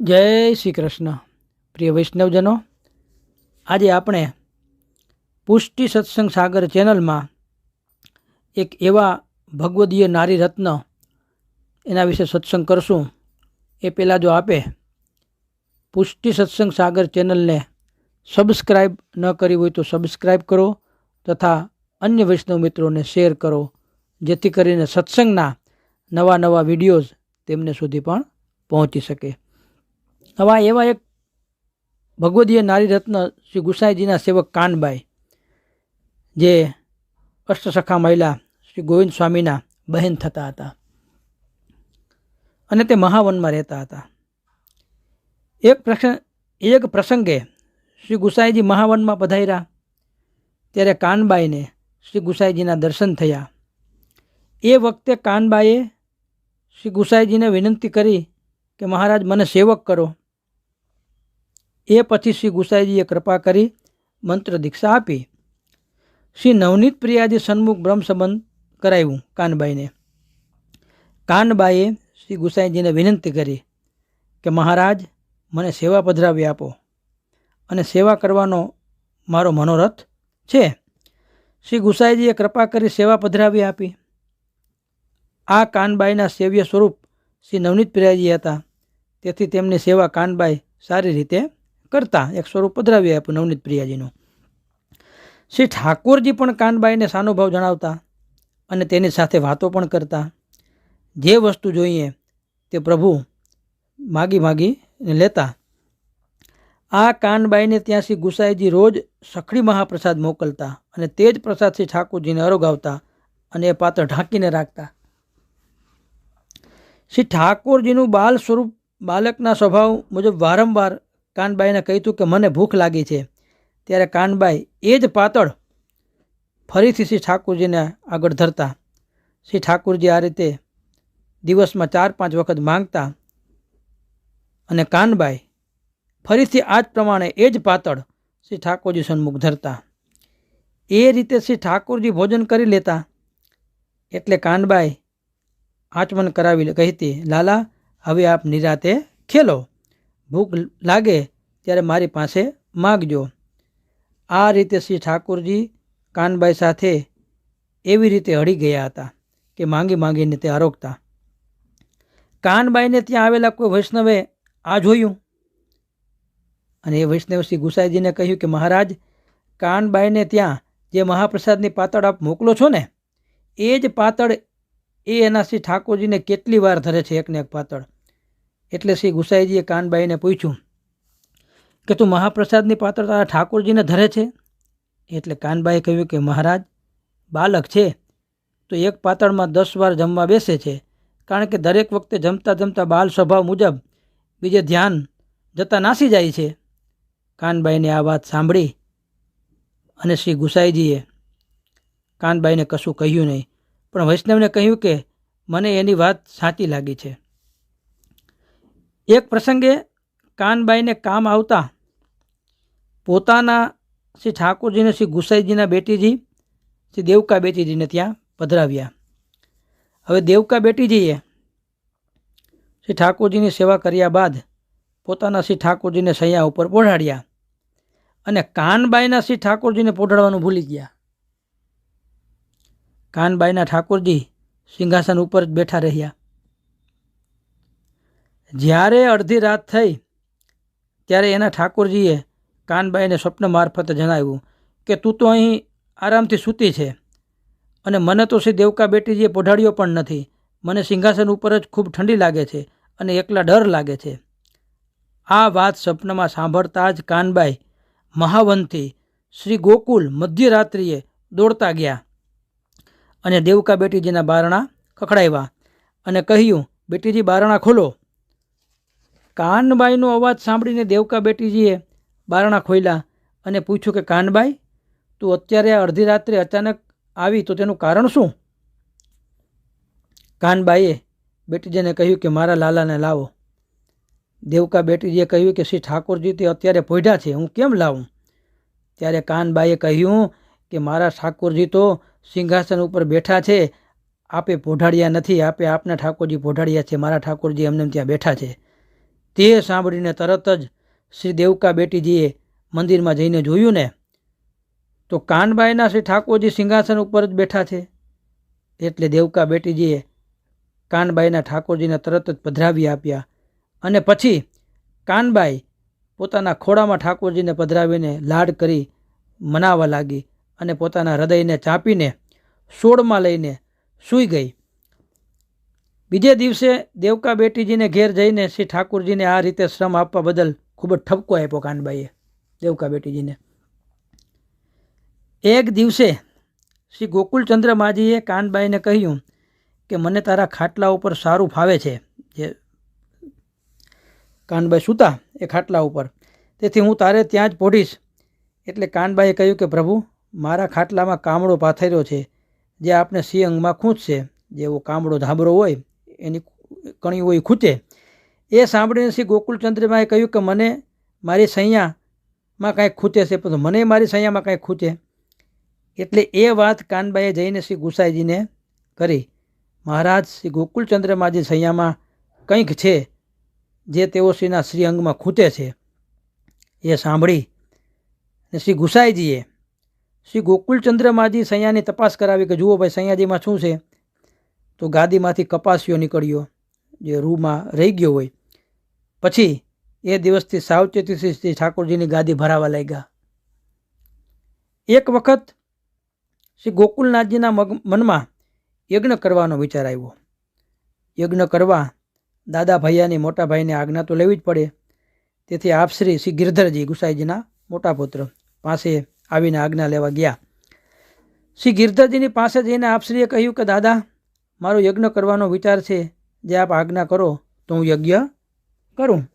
જય શ્રી કૃષ્ણ. પ્રિય વૈષ્ણવજનો, આજે આપણે પુષ્ટિ સત્સંગ સાગર ચેનલમાં એક એવા ભગવદીય નારી રત્ન એના વિશે સત્સંગ કરશું. એ પહેલાં જો આપે પુષ્ટિ સત્સંગ સાગર ચેનલને સબસ્ક્રાઈબ ન કરી હોય તો સબસ્ક્રાઈબ કરો તથા અન્ય વૈષ્ણવ મિત્રોને શેર કરો, જેથી કરીને સત્સંગના નવા નવા વિડીયોઝ તેમને સુધી પણ પહોંચી શકે. આવા એવા એક ભગવદીય નારી રત્ન શ્રી ગુસાઈજીના સેવક કાનબાઈ, જે અષ્ટસખા મહિલા શ્રી ગોવિંદ સ્વામીના બહેન થતા હતા અને તે મહાવનમાં રહેતા હતા. એક પ્રસંગ એક પ્રસંગે શ્રી ગુસાઈજી મહાવનમાં પધાર્યા, ત્યારે કાનબાઈને શ્રી ગુસાઈજીના દર્શન થયા. એ વખતે કાનબાઈએ શ્રી ગુસાઈજીને વિનંતી કરી કે મહારાજ, મને સેવક કરો. એ પછી શ્રી ગુસાઈજીએ કૃપા કરી મંત્ર દીક્ષા આપી. શ્રી નવનીત પ્રિયાજી સન્મુખ બ્રહ્મ સંબંધ કરાવ્યું કાનબાઈને. કાનબાઈએ શ્રી ગુસાઈજીને વિનંતી કરી કે, મહારાજ, મને સેવા પધરાવી આપો અને સેવા કરવાનો મારો મનોરથ છે. શ્રી ગુસાઈજીએ કૃપા કરી સેવા પધરાવી આપી. આ કાનબાઈના સેવ્ય સ્વરૂપ શ્રી નવનીત પ્રિયાજી હતા. તેથી તેમની સેવા કાનબાઈ સારી રીતે કરતા એક સ્વરૂપ પધરાવી આપ્યું નવનીત પ્રિયાજીનું. શ્રી ઠાકોરજી પણ કાનબાઈને સાનુભાવ જણાવતા અને તેની સાથે વાતો પણ કરતા. જે વસ્તુ જોઈએ તે પ્રભુ માગી માગી લેતા. આ કાનબાઈને ત્યાં શ્રી ગુસાઈજી રોજ સખડી મહાપ્રસાદ મોકલતા અને તે જ પ્રસાદ શ્રી ઠાકોરજીને અરોગાવતા અને એ પાત્ર ઢાંકીને રાખતા. શ્રી ઠાકોરજીનું બાલ સ્વરૂપ બાલકના સ્વભાવ મુજબ વારંવાર કાનબાઈને કહ્યું કે મને ભૂખ લાગી છે. ત્યારે કાનબાઈ એ જ પાતળ ફરીથી શ્રી ઠાકુરજીને આગળ ધરતા. શ્રી ઠાકુરજી આ રીતે દિવસમાં ચાર પાંચ વખત માંગતા અને કાનબાઈ ફરીથી આ જ પ્રમાણે એ જ પાતળ શ્રી ઠાકોરજી સન્મુખ ધરતા. એ રીતે શ્રી ઠાકોરજી ભોજન કરી લેતા. એટલે કાનબાઈ આચમન કરાવી કહેતી, લાલા, હવે આપ નિરાતે ખેલો. ભૂખ લાગે ત્યારે મારી પાસે માગજો. આ રીતે શ્રી ઠાકોરજી કાનબાઈ સાથે એવી રીતે હળી ગયા હતા કે માંગી માંગીને તે આરોગતા કાનબાઈને ત્યાં આવેલા કોઈ વૈષ્ણવે આ જોયું? અને એ વૈષ્ણવ શ્રી ગુસાઈજીને કહ્યું કે મહારાજ, કાનબાઈને ત્યાં જે મહાપ્રસાદની પાતળ આપ મોકલો છો ને, એ જ પાતળ એ એના શ્રી ઠાકોરજીને કેટલી વાર ધરે છે એકને એક પાતળ. એટલે શ્રી ગુસાઈજીએ કાનબાઈને પૂછ્યું, કે તું મહાપ્રસાદની પાત્ર તારા ઠાકોરજીને ધરે છે? એટલે કાનબાઈએ કહ્યું કે, મહારાજ, બાલક છે. તો એક પાતળમાં દસ વાર જમવા બેસે છે. કારણ કે દરેક વખતે જમતા જમતા બાલ સ્વભાવ મુજબ બીજે ધ્યાન જતાં નાસી જાય છે. કાનબાઈને આ વાત સાંભળી અને શ્રી ગુસાઈજીએ કાનબાઈને કશું કહ્યું નહીં. પણ વૈષ્ણવને કહ્યું કે, મને એની વાત સાચી લાગી છે. એક પ્રસંગે કાનબાઈને કામ આવતા પોતાના શ્રી ઠાકોરજીને, શ્રી ગુસાઈજીના બેટીજી, શ્રી દેવકા બેટીજીને ત્યાં પધરાવ્યા. હવે દેવકા બેટીજીએ શ્રી ઠાકોરજીની સેવા કર્યા બાદ પોતાના શ્રી ઠાકોરજીને સૈયા ઉપર પોઢાડ્યા અને કાનબાઈના શ્રી ઠાકોરજીને પોઢાડવાનું ભૂલી ગયા. કાનબાઈના ઠાકોરજી સિંહાસન ઉપર જ બેઠા રહ્યા. જ્યારે અડધી રાત થઈ, ત્યારે એના ઠાકોરજીએ કાનબાઈને સ્વપ્ન મારફતે જણાવ્યું કે તું તો અહીં આરામથી સૂતી છે અને મને તો શ્રી દેવકા બેટીજીએ પોઢાડ્યો પણ નથી. મને સિંહાસન ઉપર જ ખૂબ ઠંડી લાગે છે અને એકલા ડર લાગે છે. આ વાત સ્વપ્નમાં સાંભળતા જ કાનબાઈ મહાવનથી શ્રી ગોકુલ મધ્યરાત્રિએ દોડતા ગયા અને દેવકા બેટીજીના બારણા ખખડાવ્યા અને કહ્યું, બેટીજી, બારણા ખોલો. કાનબાઈનો અવાજ સાંભળીને દેવકા બેટીજીએ બારણા ખોલ્યા અને પૂછ્યું કે, કાનબાઈ, તું અત્યારે અડધી રાત્રે અચાનક આવી તો તેનું કારણ શું? કાનબાઈએ બેટીજીને કહ્યું કે, મારા લાલાને લાવો. દેવકા બેટીજીએ કહ્યું કે, શ્રી ઠાકોરજી તે અત્યારે પોઢ્યા છે, હું કેમ લાવું? ત્યારે કાનબાઈએ કહ્યું કે, મારા ઠાકોરજી તો સિંહાસન ઉપર બેઠા છે, આપે પોઢાડ્યા નથી, આપે આપના ઠાકોરજી પોઢાડ્યા છે, મારા ઠાકોરજી એમને ત્યાં બેઠા છે. તે સાંભળીને તરત જ શ્રી દેવકા બેટીજીએ મંદિરમાં જઈને જોયું ને, તો કાનબાઈના શ્રી ઠાકોરજી સિંહાસન ઉપર જ બેઠા છે. એટલે દેવકા બેટીજીએ કાનબાઈના ઠાકોરજીને તરત જ પધરાવી આપ્યા અને પછી કાનબાઈ પોતાના ખોળામાં ઠાકોરજીને પધરાવીને લાડ કરી મનાવા લાગી અને પોતાના હૃદયને ચાપીને સોળમાં લઈને સૂઈ ગઈ. બીજે દિવસે દેવકા બેટીજીને ઘેર જઈને શ્રી ઠાકુરજીને આ રીતે શ્રમ આપવા બદલ ખૂબ જ ઠપકો આપ્યો કાનબાઈએ, દેવકા બેટીજીને. એક દિવસે શ્રી ગોકુલચંદ્ર માજીએ કાનબાઈને કહ્યું કે, મને તારા ખાટલા ઉપર સારું ફાવે છે. જે કાનબાઈ સૂતા એ ખાટલા ઉપર. તેથી હું તારે ત્યાં જ પોઢીશ. એટલે કાનબાઈએ કહ્યું કે, પ્રભુ, મારા ખાટલામાં કામળો પાથર્યો છે, જે આપણે સિંહ અંગમાં ખૂંચશે. જેવો કામળો ધાબરો હોય એની કણી હોય ખૂંચે એ સાંભળીને શ્રી ગોકુલચંદ્રમાએ કહ્યું કે મને મારી સૈયામાં કાંઈક ખૂંચે છે. પરંતુ મને મારી સૈયામાં કાંઈક ખૂંચે એટલે એ વાત કાનબાઈએ જઈને શ્રી ગુસાઈજીને કરી. મહારાજ, શ્રી ગોકુલચંદ્રમાજી સૈયામાં કંઈક છે જે તેઓ શ્રીના શ્રી અંગમાં ખૂંચે છે, એ સાંભળી ને શ્રી ગુસાઈજીએ શ્રી ગોકુલચંદ્રમાજી સૈયાની તપાસ કરાવી કે જુઓ ભાઈ, સૈયાજીમાં શું છે? તો ગાદીમાંથી કપાસિયો નીકળ્યો, જે રૂમાં રહી ગયો હોય. પછી એ દિવસથી સાવચેતીથી શ્રી ઠાકોરજીની ગાદી ભરાવા લાગ્યા. એક વખત શ્રી ગોકુલનાથજીના મનમાં યજ્ઞ કરવાનો વિચાર આવ્યો. યજ્ઞ કરવા દાદા ભૈયાની મોટા ભાઈને આજ્ઞા તો લેવી જ પડે. તેથી આપ શ્રી શ્રી ગિરધરજી ગુસાઈજીના મોટા પુત્ર પાસે આવીને આજ્ઞા લેવા ગયા. શ્રી ગિરધરજીની પાસે જઈને આપશ્રીએ કહ્યું કે, દાદા મારો યજ્ઞ કરવાનો વિચાર છે જે આપ આજ્ઞા કરો, તો હું યજ્ઞ કરું.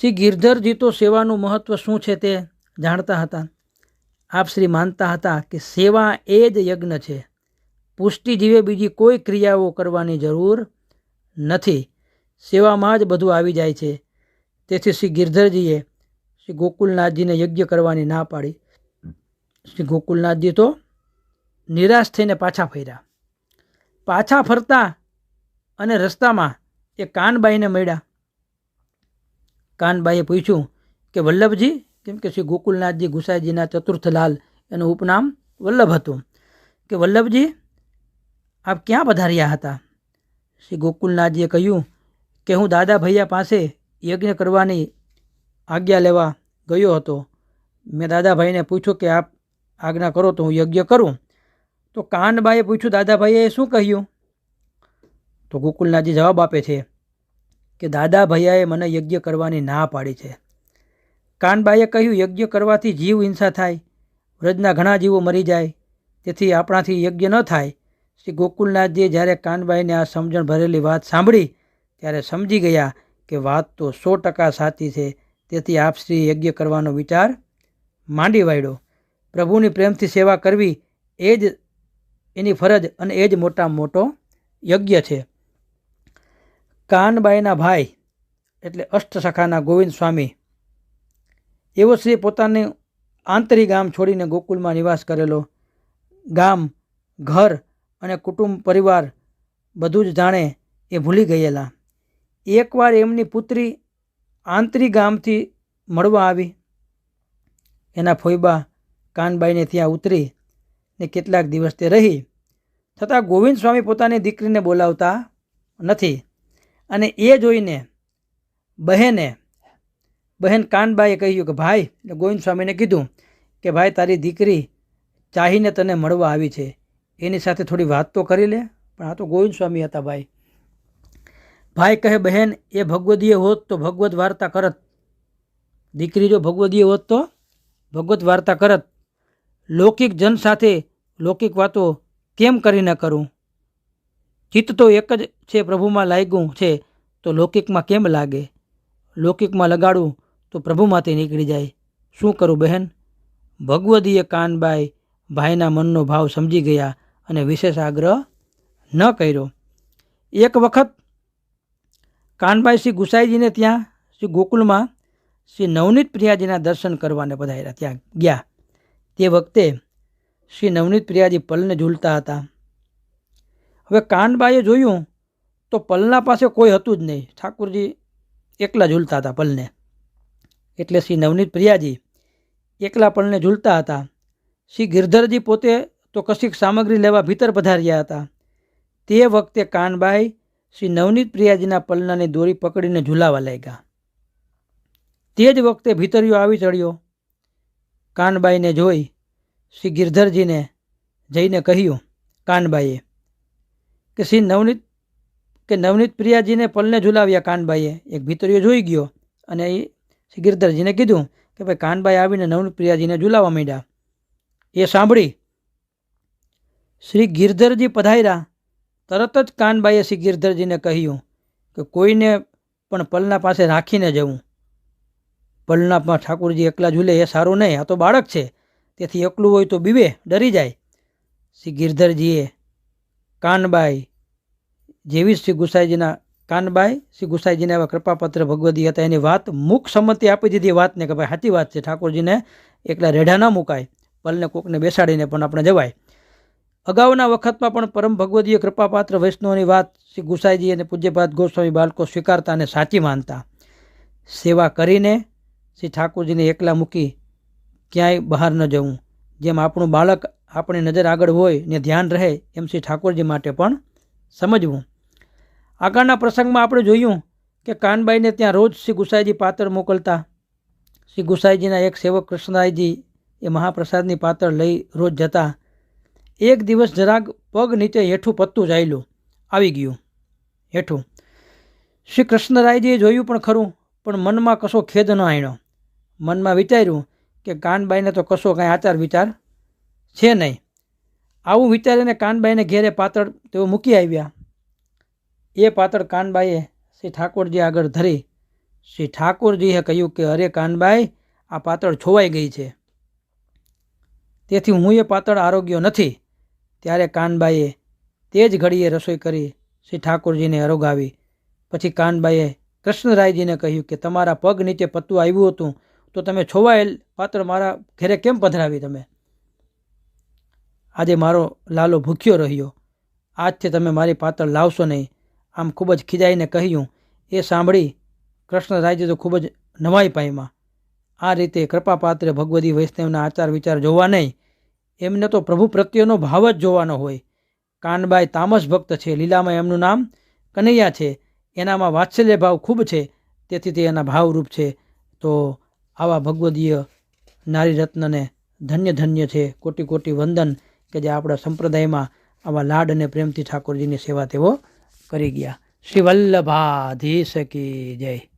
શ્રી ગિરધરજી તો સેવાનું મહત્ત્વ શું છે તે જાણતા હતા. આપ શ્રી માનતા હતા કે સેવા એ જ યજ્ઞ છે. પુષ્ટિ જીવે બીજી કોઈ ક્રિયાઓ કરવાની જરૂર નથી. સેવામાં જ બધું આવી જાય છે. તેથી શ્રી ગિરધરજીએ શ્રી ગોકુલનાથજીને યજ્ઞ કરવાની ના પાડી. શ્રી ગોકુલનાથજી તો નિરાશ થઈને પાછા ફર્યા. પાછા ફરતા અને રસ્તામાં એ કાનબાઈને મળ્યા. કાનબાઈએ પૂછ્યું કે, વલ્લભજી, કેમ કે શ્રી ગોકુલનાથજી ગુસાઈજીના ચતુર્થલાલ એનું ઉપનામ વલ્લભ હતું. કે, વલ્લભજી, આપ ક્યાં પધાર્યા હતા? શ્રી ગોકુલનાથજીએ કહ્યું કે, હું દાદા ભૈયા પાસે યજ્ઞ કરવાની આજ્ઞા લેવા ગયો હતો. મેં દાદાભાઈને પૂછ્યું કે, આપ આજ્ઞા કરો તો હું યજ્ઞ કરું. તો કાનબાએ પૂછ્યું, દાદાભાઈએ શું કહ્યું? તો ગોકુલનાથજી જવાબ આપે છે કે, દાદાભાઈએ મને યજ્ઞ કરવાની ના પાડી છે. કાનબાઈએ કહ્યું, યજ્ઞ કરવાથી જીવ હિંસા થાય, વ્રજના ઘણા જીવો મરી જાય, તેથી આપણાથી યજ્ઞ ન થાય. શ્રી ગોકુલનાથજીએ જ્યારે કાનબાઈને આ સમજણ ભરેલી વાત સાંભળી, ત્યારે સમજી ગયા કે વાત તો સો ટકા સાચી છે. તેથી આપ શ્રી યજ્ઞ કરવાનો વિચાર માંડી વાળ્યો. પ્રભુની પ્રેમથી સેવા કરવી એ જ એની ફરજ અને એ જ મોટામાં મોટો યજ્ઞ છે. કાનબાઈના ભાઈ એટલે અષ્ટસખાના ગોવિંદ સ્વામી. એવો શ્રી પોતાને આંતરી ગામ છોડીને ગોકુલમાં નિવાસ કરેલો. ગામ, ઘર અને કુટુંબ, પરિવાર બધું જ જાણે એ ભૂલી ગયેલા. એકવાર એમની પુત્રી આંતરી ગામથી મળવા આવી. એના ફોઈબા કાનબાઈને ત્યાં ઉતરી ને કેટલાક દિવસ તે રહી. છતાં ગોવિંદ સ્વામી પોતાની દીકરીને બોલાવતા નથી. અને એ જોઈને બહેને, બહેન કાનબાઈએ કહ્યું કે, ભાઈ, એટલે ગોવિંદ સ્વામીને કીધું કે, ભાઈ, તારી દીકરી ચાહીને તને મળવા આવી છે. એની સાથે થોડી વાત તો કરી લે. પણ આ તો ગોવિંદ સ્વામી હતા, ભાઈ. ભાઈ, કહે બહેન, એ ભગવદીય હોત તો ભગવત વાર્તા કરત. દીકરી જો ભગવદીય હોત તો ભગવત વાર્તા કરત. લૌકિક જન સાથે લૌકિક વાતો કેમ કરીને કરું? ચિત્ત તો એક જ છે પ્રભુમાં લાગ્યું છે, તો લૌકિકમાં કેમ લાગે? લૌકિકમાં લગાડું તો પ્રભુમાંથી નીકળી જાય. શું કરું બહેન? ભગવદીય કાનબાઈ ભાઈના મનનો ભાવ સમજી ગયા અને વિશેષ આગ્રહ ન કર્યો. એક વખત કાનબાઈ શ્રી ગુસાઈજીને ત્યાં, શ્રી ગોકુલમાં શ્રી નવનીત પ્રિયાજીના દર્શન કરવાને પધાર્યા. ત્યાં ગયા. તે વખતે શ્રી નવનીત પ્રિયાજી પલને ઝૂલતા હતા. હવે કાનબાઈએ જોયું તો પલના પાસે કોઈ હતું જ નહીં. ઠાકુરજી એકલા ઝૂલતા હતા પલને. એટલે શ્રી નવનીત પ્રિયાજી એકલા પલને ઝૂલતા હતા. શ્રી ગિરધરજી પોતે તો કશીક સામગ્રી લેવા ભીતર પધાર્યા હતા. તે વખતે કાનબાઈ શ્રી નવનીત પ્રિયાજીના પલનાની દોરી પકડીને ઝૂલાવા લાગ્યા. તે જ વખતે ભીતરીઓ આવી ચડ્યો. કાનબાઈને જોઈ શ્રી ગિરધરજીને જઈને કહ્યું, કાનબાઈએ, કે શ્રી નવનીત, કે નવનીત પ્રિયાજીને પલને ઝુલાવ્યા કાનબાઈએ. એક ભીતરીઓ જોઈ ગયો અને એ શ્રી ગિરધરજીને કીધું કે ભાઈ કાનબાઈ આવીને નવનીત પ્રિયાજીને ઝુલાવવા માંડ્યા. એ સાંભળી શ્રી ગિરધરજી પધાર્યા. તરત જ કાનબાઈએ શ્રી ગિરધરજીને કહ્યું કે કોઈને પણ પલના પાસે રાખીને જવું. પલનામાં ઠાકોરજી એકલા ઝૂલે એ સારું નહીં, આ તો બાળક છે. તેથી એકલું હોય તો બીવે, ડરી જાય. શ્રી ગિરધરજીએ, કાનબાઈ. જેવી શ્રી ગુસાઈજીના, કાનબાઈ, શ્રી ગુસાઈજીને એવા કૃપાપત્ર ભગવદી હતા, એની વાત મુખ સંમતિ આપી દીધી. વાતને કે ભાઈ સાચી વાત છે, ઠાકોરજીને એકલા રેઢા ન મુકાય. પલને કોકને બેસાડીને પણ આપણે જવાય. અગાઉના વખતમાં પણ પરમ ભગવદીય કૃપાપાત્ર વૈષ્ણવની વાત શ્રી ગુસાઈજી અને પૂજ્યપાદ ગોસ્વામી બાળકો સ્વીકારતા અને સાચી માનતા. સેવા કરીને શ્રી ઠાકોરજીને એકલા મૂકી ક્યાંય બહાર ન જવું. જેમ આપણું બાળક આપણી નજર આગળ હોય ને ધ્યાન રહે, એમ શ્રી ઠાકોરજી માટે પણ સમજવું. આગળના પ્રસંગમાં આપણે જોયું કે કાનબાઈને ત્યાં રોજ શ્રી ગુસાઈજી પાત્ર મોકલતા. શ્રી ગુસાઈજીના એક સેવક કૃષ્ણરાયજી એ મહાપ્રસાદની પાત્ર લઈ રોજ જતા. એક દિવસ જરાક પગ નીચે હેઠું પત્તું જાયેલું આવી ગયું. હેઠું. શ્રી કૃષ્ણરાયજીએ જોયું પણ ખરું, પણ મનમાં કશો ખેદ ન આણ્યો મનમાં વિચાર્યું કે કાનબાઈને તો કશો કાંઈ આચાર વિચાર છે નહીં. આવું વિચારીને કાનબાઈને ઘેરે પાતળ તેઓ મૂકી આવ્યા. એ પાતળ કાનબાઈએ શ્રી ઠાકોરજી આગળ ધરી. શ્રી ઠાકોરજીએ કહ્યું કે અરે કાનબાઈ, આ પાતળ છોવાઈ ગઈ છે. તેથી હું એ પાતળ આરોગ્ય નથી. ત્યારે કાનબાઈએ તે જ ઘડીએ રસોઈ કરી શ્રી ઠાકોરજીને અરોગાવી. પછી કાનબાઈએ કૃષ્ણરાયજીને કહ્યું કે તમારા પગ નીચે પત્તું આવ્યું હતું તો તમે છોવાયેલ પાત્ર મારા ઘેરે કેમ પધરાવી તમે? આજે મારો લાલો ભૂખ્યો રહ્યો. આજથી તમે મારી પાત્ર લાવશો નહીં. આમ ખૂબ જ ખીજાઈને કહ્યું. એ સાંભળી કૃષ્ણરાયજી તો ખૂબ જ નવાઈ પાયમાં આ રીતે કૃપાપાત્ર ભગવદી વૈષ્ણવના આચાર વિચાર જોવા નહીં. એમને તો પ્રભુ પ્રત્યેનો ભાવ જ જોવાનો હોય. કાનબાઈ તામસ ભક્ત છે લીલામાં એમનું નામ કનૈયા છે. એનામાં વાત્સલ્ય ભાવ ખૂબ છે. તેથી તે એના ભાવરૂપ છે. તો આવા ભગવદીય નારી રત્નને ધન્ય ધન્ય છે. કોટી કોટી વંદન કે જે આપણા સંપ્રદાયમાં આવા લાડ અને પ્રેમથી ઠાકોરજીની સેવા તેઓ કરી ગયા. શ્રી વલ્લભાધીશ કી જય.